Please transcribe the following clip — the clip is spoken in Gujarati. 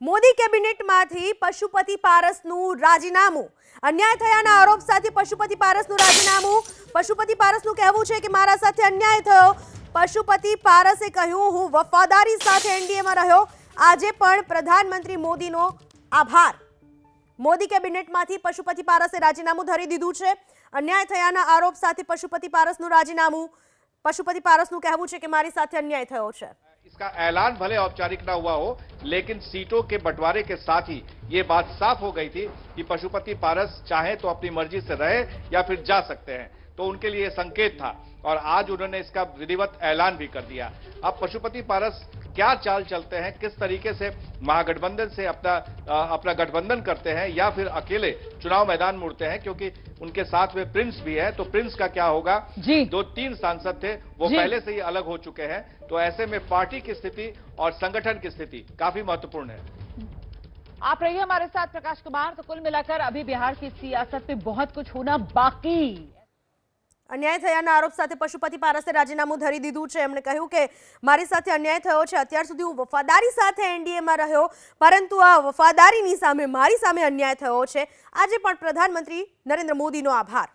મોદી કેબિનેટમાંથી પશુપતિ પારસનું રાજીનામું. અન્યાય થયાના આરોપ સાથે પશુપતિ પારસનું રાજીનામું. પશુપતિ પારસનું કહેવું છે કે મારા સાથે અન્યાય થયો. પશુપતિ પારસે કહ્યું, હું વફાદારી સાથે એનડીએમાં રહ્યો. આજે પણ પ્રધાનમંત્રી મોદીનો આભાર. મોદી કેબિનેટમાંથી પશુપતિ પારસે રાજીનામું ધરી દીધું છે. અન્યાય થયાના આરોપ સાથે પશુપતિ પારસનું રાજીનામું. પશુપતિ પારસનું કહેવું છે કે મારી સાથે અન્યાય થયો છે. इसका ऐलान भले औपचारिक ना हुआ हो, लेकिन सीटों के बंटवारे के साथ ही ये बात साफ़ हो गई थी कि पशुपति पारस चाहे तो अपनी मर्ज़ी से रहे या फिर जा सकते हैं। तो उनके लिए संकेत था और आज उन्होंने इसका विधिवत ऐलान भी कर दिया। अब पशुपति पारस क्या चाल चलते हैं? किस तरीके से महागठबंधन से अपना अपना गठबंधन करते हैं या फिर अकेले चुनाव मैदान मुड़ते हैं? क्योंकि उनके साथ में प्रिंस भी है तो प्रिंस का क्या होगा? जी। दो तीन सांसद थे वो पहले से ही अलग हो चुके हैं तो ऐसे में पार्टी की स्थिति और संगठन की स्थिति काफ़ी महत्वपूर्ण है। आप रहिए हमारे साथ प्रकाश कुमार। तो कुल मिलाकर अभी बिहार की सियासत में बहुत कुछ होना बाकी અન્યાય થયાના આરોપ સાથે પશુપતિ પારસે રાજીનામું ધરી દીધું છે. એમણે કહ્યું કે, મારી સાથે અન્યાય થયો છે. અત્યાર સુધી હું વફાદારી સાથે એનડીએમાં રહ્યો, પરંતુ આ વફાદારીની સામે, મારી સામે અન્યાય થયો છે. આજે પણ પ્રધાનમંત્રી નરેન્દ્ર મોદીનો આભાર.